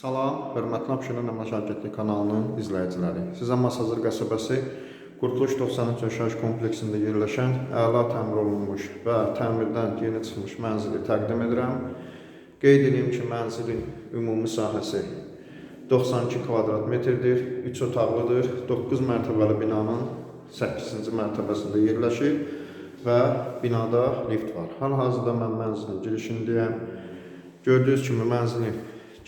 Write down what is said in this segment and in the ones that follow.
Salam, hörmətli Abşeron Əmlak Agentliyi kanalının izləyiciləri. Sizə Masazır qəsəbəsi Qurtuluş 93 yaşayış kompleksində yerləşən əla təmir olunmuş və təmirdən yeni çıxmış mənzili təqdim edirəm. Qeyd edeyim ki, mənzilin ümumi sahəsi 92 kvadrat metrdir, 3 otaqlıdır, 9 mərtəbəli binanın 8-ci mərtəbəsində yerləşir və binada lift var. Hal-hazırda mən mənzilin girişindəyəm. Gördüyünüz kimi mənzilin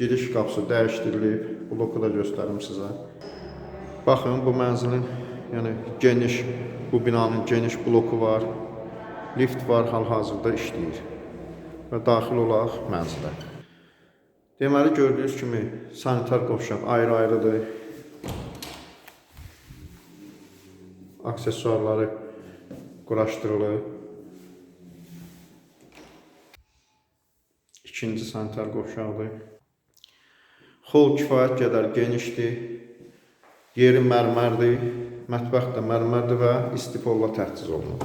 giriş qapısı dəyişdirilib. Bloku da göstərim sizə. Baxın, bu mənzilin yəni geniş, bu binanın geniş bloku var. Lift var, hal-hazırda işləyir. Və daxil olaq mənzilə. Deməli gördüyünüz kimi sanitar qovşaq ayrı-ayrıdır. Aksesuarları quraşdırılıb. İkinci sanitar qovşaqdır. Hol kifayət qədər genişdir. Yeri mərmərdir. Mətbəx də mərmərdir və istipolla təchiz olunub.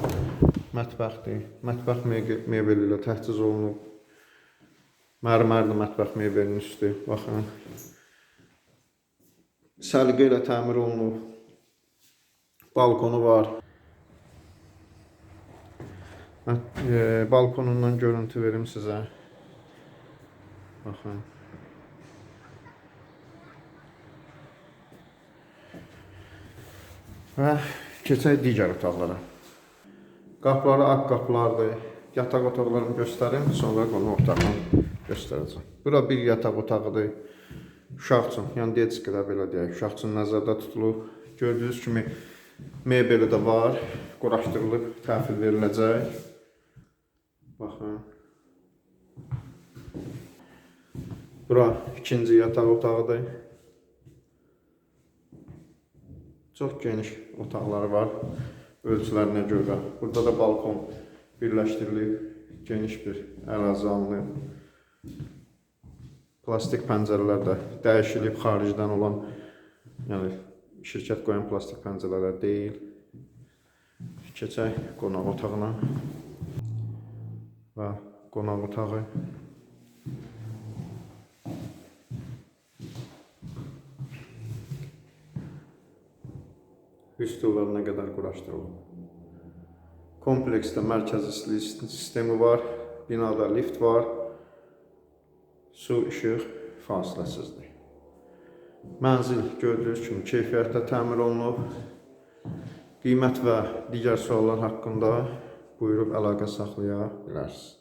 Mətbəxdir. Mətbəx mebel mebeli ilə təchiz olunub. Mərmərdir mətbəx mebelinin üstü. Baxın. Səliqə ilə təmir olunub. Balkonu var. Mət- e, balkonundan görüntü verim sizə. Baxın. Və keçək digər otaqlara. Qapıları ağ qapılardır. Yataq otaqlarını göstərim, sonra qonaq otağını göstərəcəm. Bura bir yataq otağıdır. Uşaq üçün, yəni detskidə belə deyək, uşaq üçün nəzərdə tutulub. Gördüyünüz kimi mebeli də var, quraşdırılıb, təhvil veriləcək. Baxın. Bura ikinci yataq otağıdır. Çox geniş otaqları var ölçülərinə görə. Burada da balkon birləşdirilib, geniş bir ərazi alınıb. Plastik pəncərələr də dəyişilib xaricdən olan, yəni şirkət qoyan plastik pəncərələr deyil. Keçək qonaq otağına. Və qonaq otağı üstülər nə qədər quraşdırılıb. Kompleksdə mərkəzi istilik sistemi var, binada lift var, su, işıq fasiləsizdir. Mənzil gördüyünüz kimi keyfiyyətlə təmir olunub. Qiymət və digər suallar haqqında buyurub əlaqə saxlaya bilərsiniz.